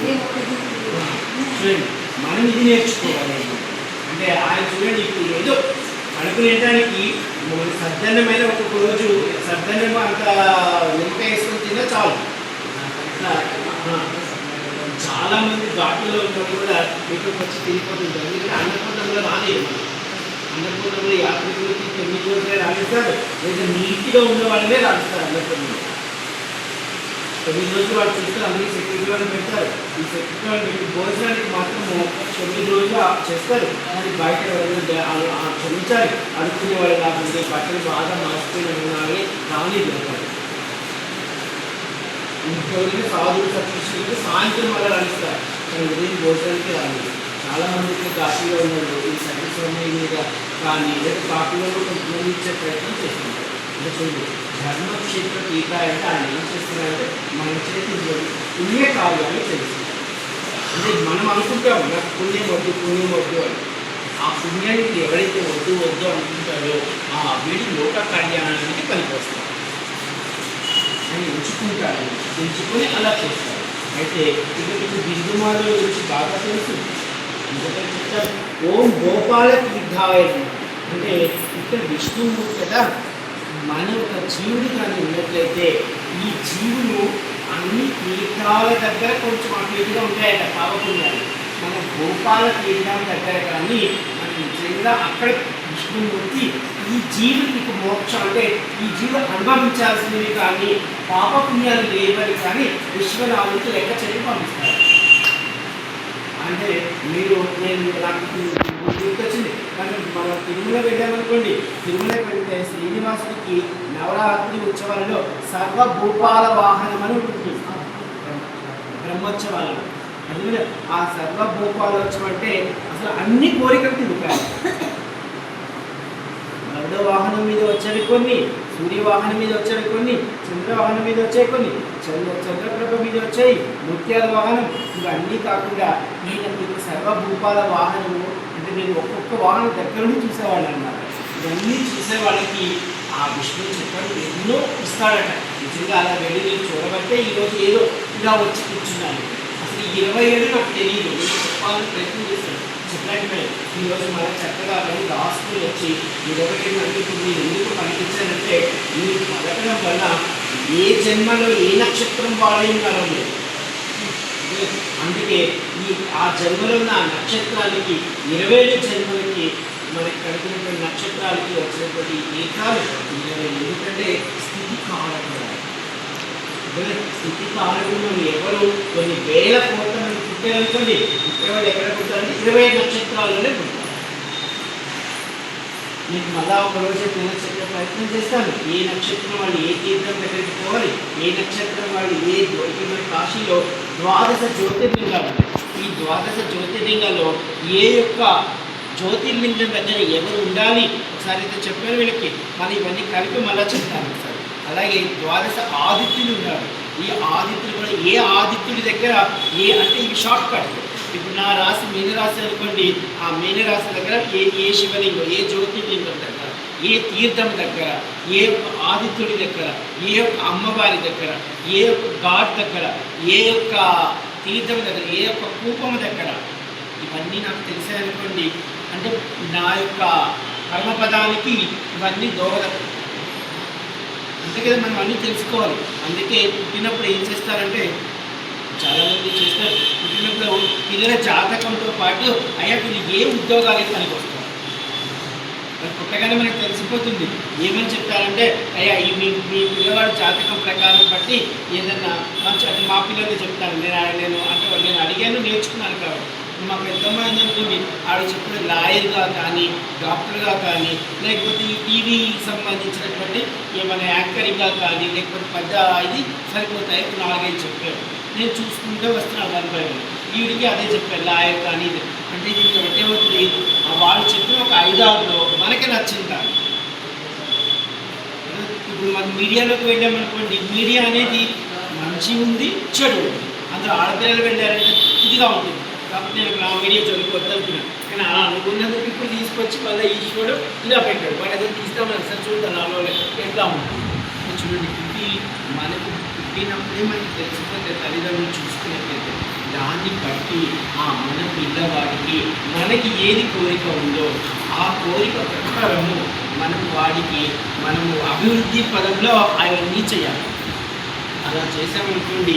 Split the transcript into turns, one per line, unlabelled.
చూడండి మనం ఇది నేర్చుకోవాలి. అంటే ఆయన చూడండి ఇప్పుడు ఏదో కడుపు సద్దన్నమైన ఒక్కొక్క రోజు సద్దన్నం అంత నింప వేసుకొని తిన్నా చాలు. చాలా మంది ఘాట్లో ఉన్నప్పుడు కూడా ఇక్కడికి వచ్చి తిరిగిపోతుంటారు ఎందుకంటే అన్నపూర్ణంలో రాలేదు మనం. అన్నపూర్ణంలో యాత్రికులకి తొమ్మిది రోజులే రాణిస్తారు లేదా నీట్గా ఉన్న వాళ్ళనే రాణిస్తారు అన్నపూర్ణంలో తొమ్మిది రోజులు వాళ్ళు చూస్తే అందరికీ ఈ సెక్యూరిటీ వాళ్ళు భోజనానికి మాత్రము తొమ్మిది రోజులు చేస్తారు అది బయట ఎవరైనా క్షమించాలి అనుకునే వాళ్ళు కాకుండా బట్టలు బాగా మార్చుకుని ఉండాలి రాని దొరకాలి. ఇంకెవరికి సాధువు సత్కృష్ణులకి సాయంత్రం వల్ల రాణిస్తారు కానీ ఉదయం భోజనానికి రాలేదు. చాలా మందికి కాఫీలో ఉన్నారు. ఈ సత్యస్వామి మీద కానీ లేదా కాఫీలో కొంతమంది ఇచ్చే ప్రయత్నం చేస్తున్నారు. అంటే చూడండి ధర్మక్షేత్ర టీకా అంటే ఆయన ఏం చేస్తున్నారంటే మన చేతి పుణ్య కార్యాలు చేస్తున్నారు. అంటే మనం అనుకుంటాం నాకు పుణ్యం వద్దు పుణ్యం వద్దు అని. ఆ పుణ్యానికి ఎవరైతే వద్దు వద్దు అనుకుంటారో ఆ వీడి లోక కళ్యాణానికి పనికొస్తారు అని ఎంచుకుంటారు ఎంచుకొని అలా చేస్తారు. అయితే ఇక మీకు బిందుమాల గురించి బాగా తెలుసు. చెప్తారు ఓం గోపాల తీర్థాయ అంటే ఇక్కడ విష్ణువు కదా మన ఒక జీవుడు కానీ ఉన్నట్లయితే ఈ జీవులు అన్ని తీర్థాల దగ్గర కొంచెం అటు ఉంటాయట పావపుణ్యాలు. మన గోపాల తీర్థం దగ్గర కానీ మనం నిజంగా అక్కడ విష్ణుమూర్తి ఈ జీవునికి మోక్షం అంటే ఈ జీవులు అనుభవించాల్సినవి కానీ పాపపుణ్యాలు లేవని కానీ విశ్వనాథుడికి లెక్క చెప్పి పంపిస్తారు. అంటే మీరు నేను నాకు గుర్తొచ్చింది కానీ మనం తిరుమల వెళ్ళామనుకోండి తిరుమల వెళ్తే శ్రీనివాసుడికి నవరాత్రి ఉత్సవాలలో సర్వభూపాల వాహనం అని ఉంటుంది బ్రహ్మోత్సవాలలో ఆ సర్వభూపాలోత్సవం అంటే అసలు అన్ని కోరికలు తిరుగుతాయి గరుడ వాహనం మీద వచ్చేవి కొన్ని సూర్య వాహనం మీద వచ్చేవి కొన్ని చంద్ర వాహనం మీద వచ్చాయి కొన్ని చంద్ర చంద్రప్రభ మీద వచ్చాయి ముత్యాల వాహనం. ఇవన్నీ కాకుండా నేను మీకు సర్వభూపాల వాహనము అంటే నేను ఒక్కొక్క వాహనం దగ్గర నుండి చూసేవాళ్ళు అన్నమాట ఇవన్నీ చూసే వాళ్ళకి ఆ విష్ణు చెప్పాడు ఎన్నో ఇస్తాడట నిజంగా అలా వెళ్ళి నేను చూడబట్టే ఈరోజు ఏదో ఇలా వచ్చి కూర్చున్నాను. అసలు ఇరవై ఏడు నాకు తెలియదు చెప్పాలని ప్రయత్నం చేశాను. చెప్పండి ఈరోజు మన చక్కగా వెళ్ళి రాసుకుని వచ్చి ఇరవై ఏడు అంటే ఎందుకు పనిపించారంటే మీరు పలకడం వల్ల ఏ జన్మలో ఏ నక్షత్రం వాడే ఉన్నారో అందుకే ఈ ఆ జన్మలో ఉన్న నక్షత్రానికి ఇరవై ఏడు జన్మలకి మనకి కలిగినటువంటి నక్షత్రాలకి వచ్చినటువంటి ఏకాలు ఎందుకంటే స్థితి కారకులు స్థితి కారకులు ఎవరు? కొన్ని వేల కోట్ల మంది పుట్టారనుకోండి పుట్టేవాళ్ళు ఎక్కడ పుట్టారంటే ఇరవై ఐదు పుట్టారు. మీకు మళ్ళా ఒక రోజు నక్షత్ర ప్రయత్నం చేస్తాను. ఏ నక్షత్రం వాళ్ళు ఏ తీర్థం దగ్గరికి పోవాలి? ఏ నక్షత్రం వాళ్ళు ఏ జ్యో- ఇప్పుడు కాశీలో ద్వాదశ జ్యోతిర్లింగాలు? ఈ ద్వాదశ జ్యోతిర్లింగాల్లో ఏ యొక్క జ్యోతిర్లింగం దగ్గర ఎవరు ఉండాలి? ఒకసారి అయితే చెప్పారు వీళ్ళకి. మరి ఇవన్నీ కలిపి మళ్ళీ చెప్తాను సార్ అలాగే ద్వాదశ ఆదిత్యులు ఉన్నారు. ఈ ఆదిత్యులు కూడా ఏ ఆదిత్యుడి దగ్గర ఏ అంటే ఇవి షార్ట్ కట్ ఇప్పుడు నా రాశి మీనరాశి అనుకోండి. ఆ మీనరాశి దగ్గర ఏ ఏ శివలింగం ఏ జ్యోతిర్లింగం దగ్గర ఏ తీర్థం దగ్గర ఏ ఆదిత్యుడి దగ్గర ఏ యొక్క అమ్మవారి దగ్గర ఏ యొక్క ఘాట్ దగ్గర ఏ యొక్క తీర్థం దగ్గర ఏ యొక్క కూపం దగ్గర. ఇవన్నీ నాకు తెలిసాయనుకోండి. అంటే నా యొక్క కర్మపదానికి ఇవన్నీ దోహదపడతాయి అందుకే మనం అన్నీ తెలుసుకోవాలి. అందుకే పుట్టినప్పుడు ఏం చేస్తారంటే చాలా మంది చేస్తారు. పుట్టినప్పుడు పిల్లల జాతకంతో పాటు అయ్యా వీళ్ళు ఏ ఉద్యోగాలకి పనికి వస్తారు పుట్టగానే మనకు తెలిసిపోతుంది. ఏమని చెప్తారంటే అయ్యా ఈ మీ మీ పిల్లవాడి జాతకం ప్రకారం బట్టి ఏదన్నా మంచి అంటే మా పిల్లలు చెప్తాను నేను నేను అంటే నేను అడిగాను నేర్చుకున్నాను. మా పెద్దమ్మాయి ఏంటంటుంది ఆవిడ చెప్పిన లాయర్గా కానీ డాక్టర్గా కానీ లేకపోతే ఈ సంబంధించినటువంటి ఏమైనా యాంకరింగ్గా కానీ లేకపోతే పెద్ద ఇది సరిపోతాయి నాలుగైదు చెప్పారు. నేను చూసుకుంటూ వస్తున్నాను వన్ బై వన్ వీడికి అదే చెప్పారు లాయర్ కానీ ఇది. అంటే దీనికి ఒకటే ఆ వాళ్ళు చెప్పిన ఒక ఐదారులో మనకి నచ్చింది? ఇప్పుడు మనం మీడియాలోకి వెళ్ళామనుకోండి మీడియా అనేది మంచి ఉంది చెడు ఉంది. అందులో ఆడపిల్లలు వెళ్ళారంటే ఇదిగా ఉంటుంది. కాబట్టి నేను ఆ వీడియో చదువుకోవద్దు అనుకున్నాను. కానీ అలా అనుకున్నది ఇప్పుడు తీసుకొచ్చి మళ్ళీ ఈశ్వరుడు ఇలా పెట్టాడు. వాడు ఏదో తీస్తామని సార్ చూద్దాం నాలో ఎట్లా ఉంటుంది? చూడండి పుట్టి మనకు పుట్టినప్పుడే మనకి తెలిసిపోతే తల్లిదండ్రులు చూసుకున్నట్లయితే దాన్ని బట్టి ఆ మన పిల్లవాడికి మనకి ఏది కోరిక ఉందో ఆ కోరిక ప్రకారము మనం వాడికి మనము అభివృద్ధి పదంలో అవన్నీ చేయాలి. అలా చేసామనుకోండి